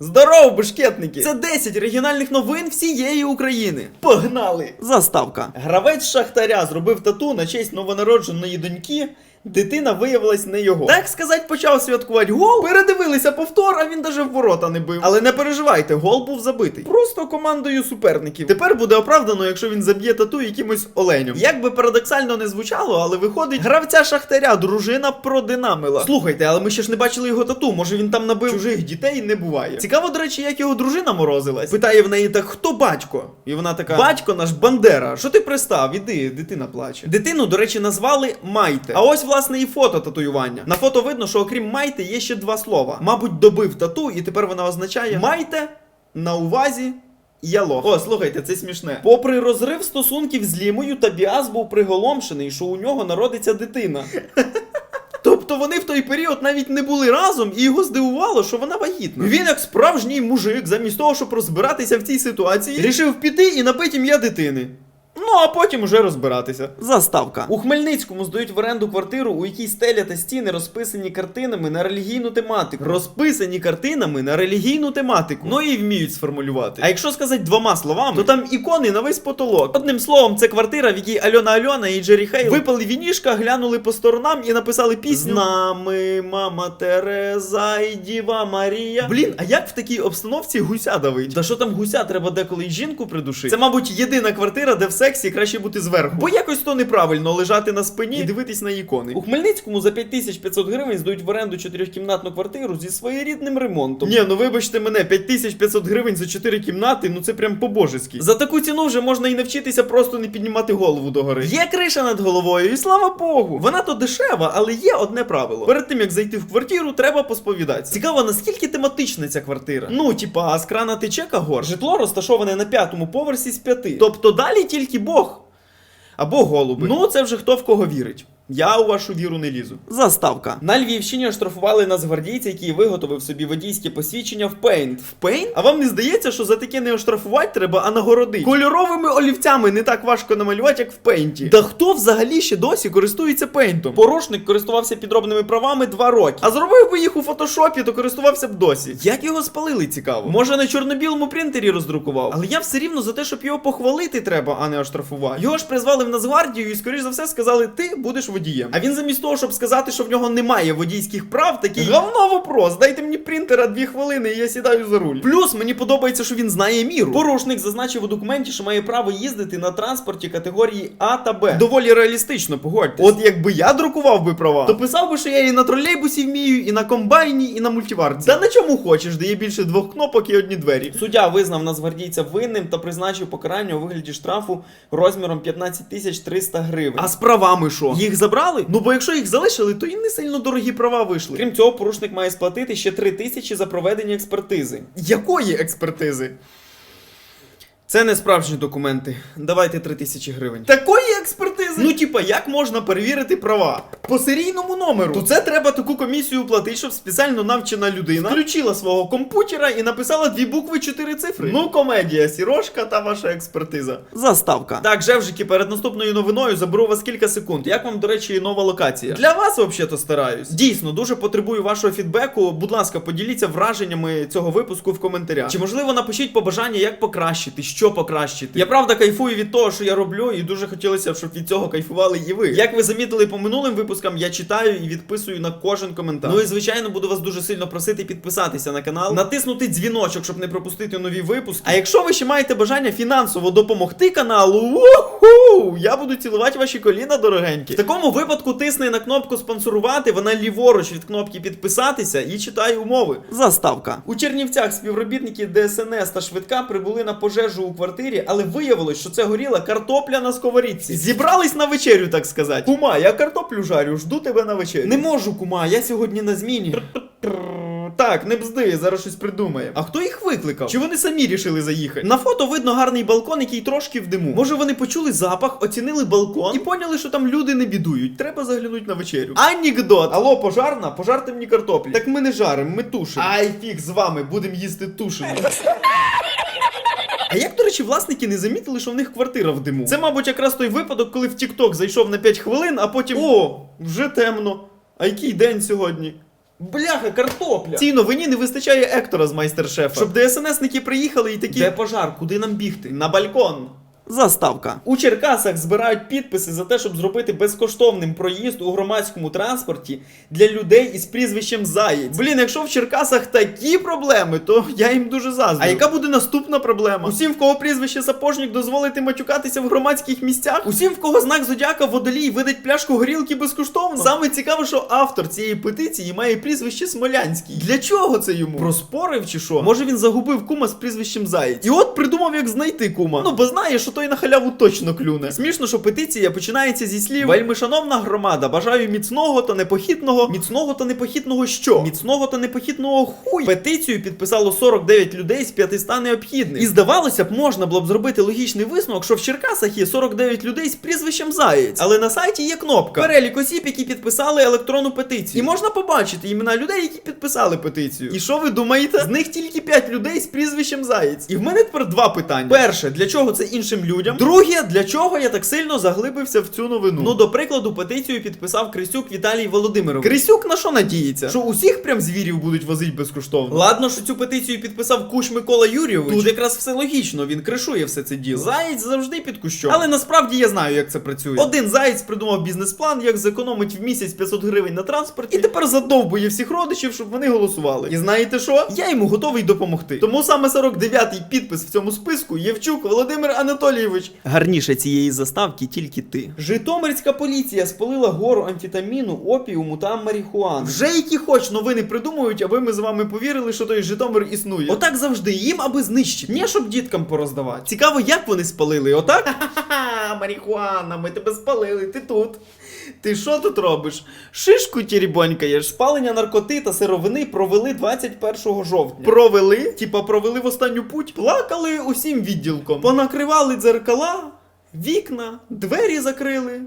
Здоров, бешкетники! Це 10 регіональних новин всієї України. Погнали! Заставка. Гравець Шахтаря зробив тату на честь новонародженої доньки. Дитина виявилась не його. Так сказать, почав святкувати гол. Передивилися повтор, а він даже в ворота не бив. Але не переживайте, гол був забитий. Просто командою суперників. Тепер буде оправдано, якщо він заб'є тату якимось оленем. Як би парадоксально не звучало, але виходить, гравця Шахтаря дружина продинамила. Слухайте, але ми ще ж не бачили його тату. Може він там набив чужих дітей не буває. Цікаво, до речі, як його дружина морозилась. Питає в неї так, хто батько? І вона така: Батько наш Бандера. Що ти пристав? Іди, дитина плаче. Дитину, до речі, назвали Майте. А ось, власне, і фото татуювання. На фото видно, що окрім Майте є ще два слова. Мабуть, добив тату, і тепер вона означає Майте на увазі. Я лох. О, слухайте, це смішне. Попри розрив стосунків з Лімою, Табіас був приголомшений, що у нього народиться дитина. Тобто вони в той період навіть не були разом, і його здивувало, що вона вагітна. Він, як справжній мужик, замість того, щоб розбиратися в цій ситуації, рішив піти і набити ім'я дитини. Ну а потім уже розбиратися. Заставка. У Хмельницькому здають в оренду квартиру, у якій стеля та стіни розписані картинами на релігійну тематику. Розписані картинами на релігійну тематику. Ну і вміють сформулювати. А якщо сказати двома словами, то там ікони на весь потолок. Одним словом, це квартира, в якій Альона Альона і Джері Хейл випали вінішка, глянули по сторонам і написали пісню. З нами мама Тереза і Діва Марія. Блін, а як в такій обстановці гуся давить? Та що там гуся, треба деколи й жінку придушити. Це, мабуть, єдина квартира, де в сексі краще бути зверху. Бо якось то неправильно лежати на спині і дивитись на ікони. У Хмельницькому за 5500 гривень здають в оренду чотирьохкімнатну квартиру зі своєрідним ремонтом. Ні, ну вибачте мене, 5500 гривень за 4 кімнати, ну це прям по-божески. За таку ціну вже можна і навчитися просто не піднімати голову догори. Є криша над головою, і слава Богу. Вона то дешева, але є одне правило. Перед тим як зайти в квартиру, треба посповідатися. Цікаво, наскільки тематична ця квартира. Ну, типа, а з крана тече кагор. Житло розташоване на п'ятому поверсі з п'яти. Тобто далі тільки Бог. Або голуби. Ну, це вже хто в кого вірить. Я у вашу віру не лізу. Заставка. На Львівщині оштрафували нацгвардійця, який виготовив собі водійське посвідчення в Paint. В Paint? А вам не здається, що за таке не оштрафувати треба, а нагородити? Кольоровими олівцями не так важко намалювати, як в Paint. Та хто взагалі ще досі користується Paint? Порушник користувався підробними правами два роки. А зробив би їх у фотошопі, то користувався б досі. Як його спалили, цікаво? Може на чорно-білому принтері роздрукував? Але я все рівно за те, щоб його похвалити треба, а не оштрафувати. Його ж призвали в Нацгвардію і, скоріш за все, сказали, ти будеш водієм. А він замість того, щоб сказати, що в нього немає водійських прав, такий говно вопрос. Дайте мені принтера дві хвилини, і я сідаю за руль. Плюс мені подобається, що він знає міру. Порушник зазначив у документі, що має право їздити на транспорті категорії А та Б. Доволі реалістично, погодьтесь. От якби я друкував би права, то писав би, що я і на тролейбусі вмію, і на комбайні, і на мультиварці. Та на чому хочеш, де є більше двох кнопок і одні двері. Суддя визнав нацгвардійця винним та призначив покарання у вигляді штрафу розміром 15 тисяч 300 гривень. А з правами що? Їх забрали? Ну бо якщо їх залишили, то і не сильно дорогі права вийшли. Крім цього, порушник має сплатити ще 3 тисячі за проведення експертизи. Якої експертизи? Це не справжні документи. Давайте 3 тисячі гривень. Такої експертизи? Ну, типа, як можна перевірити права? По серійному номеру. То це треба таку комісію платити, щоб спеціально навчена людина включила свого комп'ютера і написала дві букви, чотири цифри. Ну, комедія, сірошка та ваша експертиза. Заставка. Так, Жевжики, перед наступною новиною заберу вас кілька секунд. Як вам, до речі, нова локація? Для вас, взагалі-то, стараюсь. Дійсно, дуже потребую вашого фідбеку. Будь ласка, поділіться враженнями цього випуску в коментарях. Чи можливо напишіть побажання, як покращити, що покращити. Я правда кайфую від того, що я роблю, і дуже хотілося б, щоб від цього кайфували і ви. Як ви замітили по минулим випускам, я читаю і відписую на кожен коментар. Ну і звичайно, буду вас дуже сильно просити підписатися на канал, натиснути дзвіночок, щоб не пропустити нові випуски. А якщо ви ще маєте бажання фінансово допомогти каналу, уху, я буду цілувати ваші коліна, дорогенькі. В такому випадку тисни на кнопку спонсорувати, вона ліворуч від кнопки підписатися і читай умови. Заставка. У Чернівцях співробітники ДСНС та швидка прибули на пожежу у квартирі, але виявилось, що це горіла картопля на сковорідці. Зібрались на вечерю, так сказати. Кума, я картоплю жарю, жду тебе на вечерю. Не можу, кума, я сьогодні на зміні. Так, не бзди, зараз щось придумає. А хто їх викликав? Чи вони самі рішили заїхати? На фото видно гарний балкон, який трошки в диму. Може вони почули запах, оцінили балкон і поняли, що там люди не бідують. Треба заглянути на вечерю. Анекдот! Алло, пожарна, пожарте мені картоплі. Так ми не жаримо, ми тушимо. Ай, фіг з вами, будемо їсти тушені. А як, до речі, власники не замітили, що в них квартира в диму? Це, мабуть, якраз той випадок, коли в TikTok зайшов на 5 хвилин, а потім. О, вже темно. А який день сьогодні? Бляха, картопля! Цій новині не вистачає Ектора з майстер-шефа. Щоб ДСНСники приїхали і такі. Де пожар? Куди нам бігти? На балкон. Заставка. У Черкасах збирають підписи за те, щоб зробити безкоштовним проїзд у громадському транспорті для людей із прізвищем Заєць. Блін, якщо в Черкасах такі проблеми, то я їм дуже заздрю. А яка буде наступна проблема? Усім, в кого прізвище Сапожник, дозволити матюкатися в громадських місцях? Усім, в кого знак зодіака водолій видать пляшку горілки безкоштовно? Саме цікаве, що автор цієї петиції має прізвище Смолянський. Для чого це йому? Проспорив чи що? Може він загубив кума з прізвищем Заєць. І от придумав, як знайти кума. Ну, бо знає, що той на халяву точно клюне. Смішно, що петиція починається зі слів Вельми шановна громада, бажаю міцного та непохитного. Міцного та непохитного що? Міцного та непохитного хуй. Петицію підписало 49 людей з 500 необхідних. І здавалося б, можна було б зробити логічний висновок, що в Черкасах є 49 людей з прізвищем Заєць. Але на сайті є кнопка. Перелік осіб, які підписали електронну петицію. І можна побачити імена людей, які підписали петицію. І що ви думаєте? З них тільки 5 людей з прізвищем Заєць. І в мене тепер два питання. Перше, для чого це іншим людям? Друге, для чого я так сильно заглибився в цю новину? Ну, до прикладу, петицію підписав Крисюк Віталій Володимирович. Крисюк на що надіється? Що усіх прям звірів будуть возити безкоштовно? Ладно, що цю петицію підписав Куш Микола Юрійович. Тут якраз все логічно, він кришує все це діло. Заєць завжди під кущом. Але насправді я знаю, як це працює. Один заєць придумав бізнес-план, як зекономить в місяць 500 гривень на транспорті, і тепер задовбує всіх родичів, щоб вони голосували. І знаєте що? Я йому готовий допомогти. Тому саме 49-й підпис в цьому списку Євчук Володимир Анатолійович. Гарніше цієї заставки тільки ти. Житомирська поліція спалила гору амфітаміну, опіуму та марихуани. Вже які хоч новини придумують, аби ми з вами повірили, що той Житомир існує. Отак завжди їм, аби знищити. Не щоб діткам пороздавати. Цікаво, як вони спалили, отак? Ха-ха-ха, марихуана, ми тебе спалили, ти тут. Ти що тут робиш? Шишку тірібонькаєш. Спалення наркоти та сировини провели 21 жовтня. Провели? Типа провели в останню путь? Плакали усім відділком. Понакривали дзеркала, вікна, двері закрили.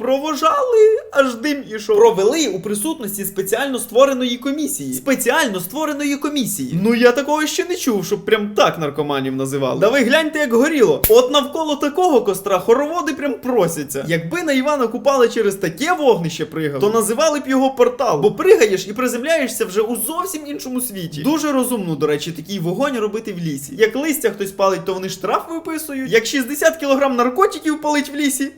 Провожали, аж дим ішов. Провели у присутності спеціально створеної комісії. Спеціально створеної комісії. Ну я такого ще не чув, щоб прям так наркоманів називали. Да ви гляньте, як горіло. От навколо такого костра хороводи прям просяться. Якби на Івана Купала через таке вогнище пригав, то називали б його портал. Бо пригаєш і приземляєшся вже у зовсім іншому світі. Дуже розумно, до речі, такий вогонь робити в лісі. Як листя хтось палить, то вони штраф виписують. Як 60 кілограм наркотиків палить в лісі.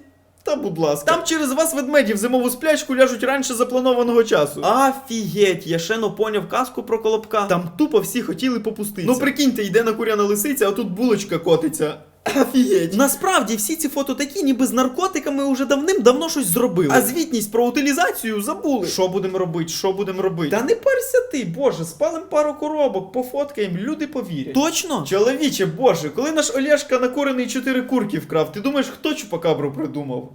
Та будь ласка. Там через вас ведмеді в зимову сплячку ляжуть раніше запланованого часу. Афігеть, я ще не поняв казку про колобка. Там тупо всі хотіли попуститися. Ну прикиньте, йде на куряна лисиця, а тут булочка котиться. Офігеть. Насправді всі ці фото такі, ніби з наркотиками уже давним-давно щось зробили. А звітність про утилізацію забули. Що будемо робити? Що будемо робити? Та не парся ти, боже, спалим пару коробок, пофоткаємо, люди повірять. Точно? Чоловіче, боже, коли наш Олешка накурений чотири курки вкрав, ти думаєш, хто чупакабру придумав?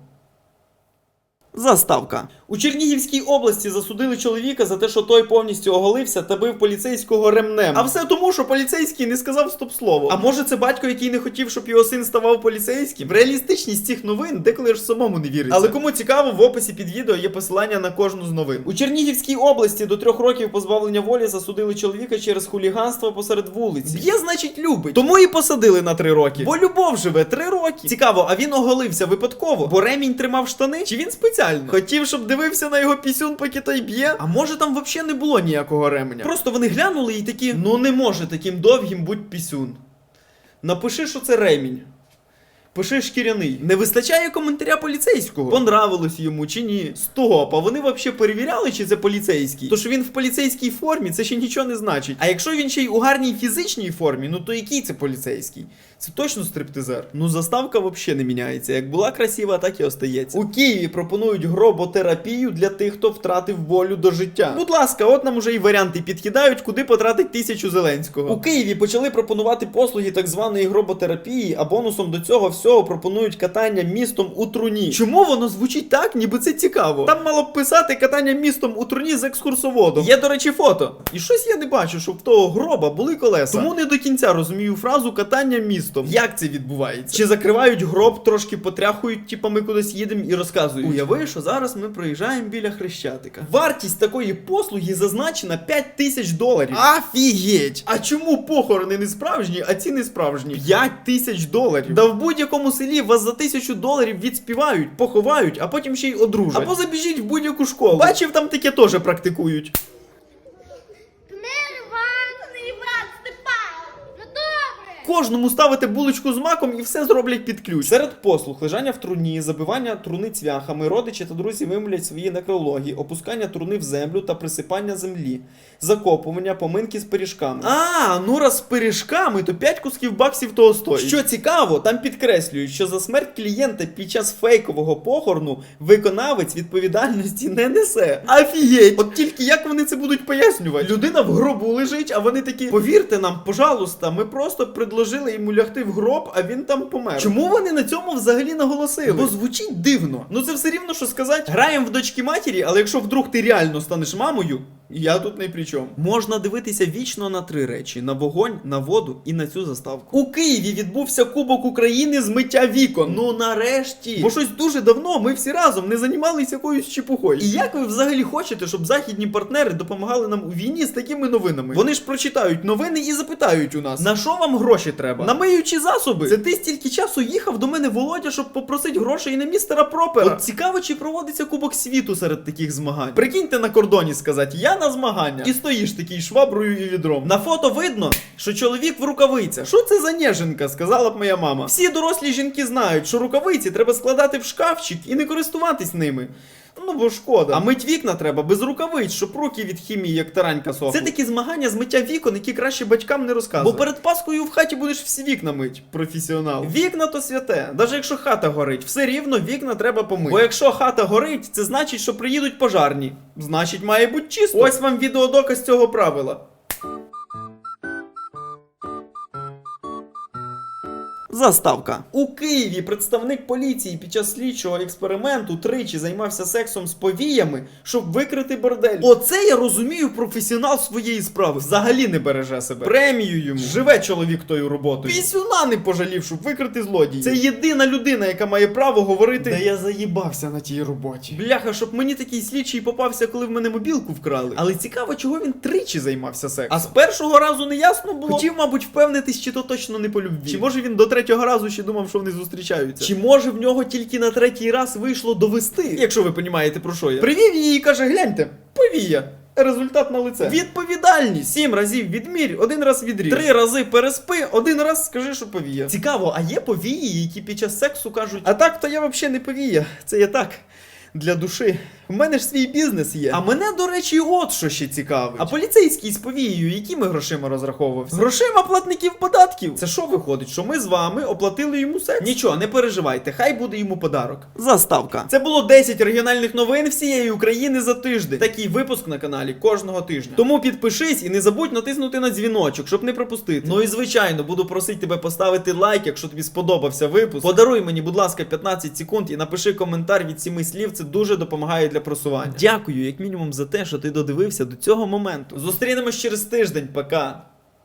Заставка. У Чернігівській області засудили чоловіка за те, що той повністю оголився та бив поліцейського ремнем. А все тому, що поліцейський не сказав стоп-слово. А може це батько, який не хотів, щоб його син ставав поліцейським? В реалістичність цих новин деколи ж самому не віриться. Але кому цікаво, в описі під відео є посилання на кожну з новин. У Чернігівській області до трьох років позбавлення волі засудили чоловіка через хуліганство посеред вулиць. Б'є, значить, любить. Тому і посадили на три роки. Бо любов живе три роки. Цікаво, а він оголився випадково, бо ремінь тримав штани? Чи він спеціально? Хотів, щоб дивився на його пісюн, поки той б'є. А може там взагалі не було ніякого ременя? Просто вони глянули і такі: ну не може таким довгим бути пісюн. Напиши, що це ремінь. Пиши шкіряний. Не вистачає коментаря поліцейського. Понравилось йому чи ні. Стоп, а вони взагалі перевіряли, чи це поліцейський. То що він в поліцейській формі, це ще нічого не значить. А якщо він ще й у гарній фізичній формі, ну то який це поліцейський? Це точно стриптизер. Ну заставка взагалі не міняється. Як була красива, так і остається. У Києві пропонують гроботерапію для тих, хто втратив волю до життя. Будь ласка, от нам уже і варіанти підкидають, куди потратить тисячу Зеленського. У Києві почали пропонувати послуги так званої гроботерапії, а бонусом до цього всього пропонують катання містом у труні. Чому воно звучить так, ніби це цікаво? Там мало б писати катання містом у труні з екскурсоводом. Є, до речі, фото. І щось я не бачу, щоб того гроба були колеса. Тому не до кінця розумію фразу катання містом. Як це відбувається? Чи закривають гроб, трошки потряхують, типа ми кудись їдемо і розказують. Уяви, що зараз ми проїжджаємо біля хрещатика. Вартість такої послуги зазначена 5 тисяч доларів. Афігеть! А чому похорони не справжні, а ці не справжні? 5 тисяч доларів. Да в будь-якому селі вас за тисячу доларів відспівають, поховають, а потім ще й одружать. Або забіжіть в будь-яку школу. Бачив, там таке теж практикують. Кожному ставити булочку з маком і все зроблять під ключ. Серед послуг лежання в труні, забивання труни цвяхами, родичі та друзі вимолять свої некрології, опускання труни в землю та присипання землі, закопування, поминки з пиріжками. А, ну раз з пиріжками, то 5 кусків баксів того стоїть. Що цікаво, там підкреслюють, що за смерть клієнта під час фейкового похорону виконавець відповідальності не несе. Афігеть! От тільки як вони це будуть пояснювати? Людина в гробу лежить, а вони такі, повірте нам, пожалуйста, ми просто предложили йому лягти в гроб, а він там помер. Чому вони на цьому взагалі наголосили? Бо звучить дивно. Ну це все рівно, що сказати, граємо в дочки матері, але якщо вдруг ти реально станеш мамою. Я тут не при чому. Можна дивитися вічно на три речі: на вогонь, на воду і на цю заставку. У Києві відбувся Кубок України з миття вікон. Ну нарешті. Бо щось дуже давно ми всі разом не займалися якоюсь чепухою. І як ви взагалі хочете, щоб західні партнери допомагали нам у війні з такими новинами? Вони ж прочитають новини і запитають у нас: на що вам гроші треба? На миючі засоби. Це ти стільки часу їхав до мене Володя, щоб попросити грошей на містера Пропера. От цікаво, чи проводиться Кубок світу серед таких змагань. Прикиньте на кордоні сказати, я на змагання. І стоїш такий шваброю і відром. На фото видно, що чоловік в рукавицях. Що це за неженка? сказала б моя мама. Всі дорослі жінки знають, що рукавиці треба складати в шкафчик і не користуватись ними. Ну бо шкода. А мить вікна треба без рукавиць, щоб руки від хімії, як таранька сохли. Це такі змагання з миття вікон, які краще батькам не розказують. Бо перед Паскою в хаті будеш всі вікна мить, професіонал. Вікна то святе. Навіть якщо хата горить, все рівно вікна треба помити. Бо якщо хата горить, це значить, що приїдуть пожарні. Значить, має бути чисто. Ось вам відеодоказ цього правила. Заставка. У Києві представник поліції під час слідчого експерименту тричі займався сексом з повіями, щоб викрити бордель. Оце я розумію професіонал своєї справи. Взагалі не береже себе. Премію йому. Живе чоловік тою роботою. Пісюна не пожалів, щоб викрити злодії. Це єдина людина, яка має право говорити. Та я заїбався на тій роботі. Бляха, щоб мені такий слідчий попався, коли в мене мобілку вкрали. Але цікаво, чого він тричі займався сексом. А з першого разу не ясно було. Хотів, мабуть, впевнитись, чи то точно не по любві. Чи може він до третього разу ще думав, що вони зустрічаються? Чи може в нього тільки на третій раз вийшло довести? Якщо ви розумієте, про що я. Привів її і каже: гляньте, повія. Результат на лице. Відповідальність. Сім разів відмірь, один раз відріж. Три рази переспи, один раз скажи, що повія. Цікаво, а є повії, які під час сексу кажуть, а так то я взагалі не повія. Це я так. Для душі. У мене ж свій бізнес є. А мене, до речі, от що ще цікавить. А поліцейський з повією, якими грошима розраховувався? Грошима платників податків. Це що виходить, що ми з вами оплатили йому секс? Нічого, не переживайте, хай буде йому подарок. Заставка. Це було 10 регіональних новин всієї України за тиждень. Такий випуск на каналі кожного тижня. Тому підпишись і не забудь натиснути на дзвіночок, щоб не пропустити. Ну і звичайно, буду просити тебе поставити лайк, якщо тобі сподобався випуск. Подаруй мені, будь ласка, 15 секунд і напиши коментар від сіми слів. Це дуже допомагає для просування. Дякую, як мінімум, за те, що ти додивився до цього моменту. Зустрінемось через тиждень. Пока.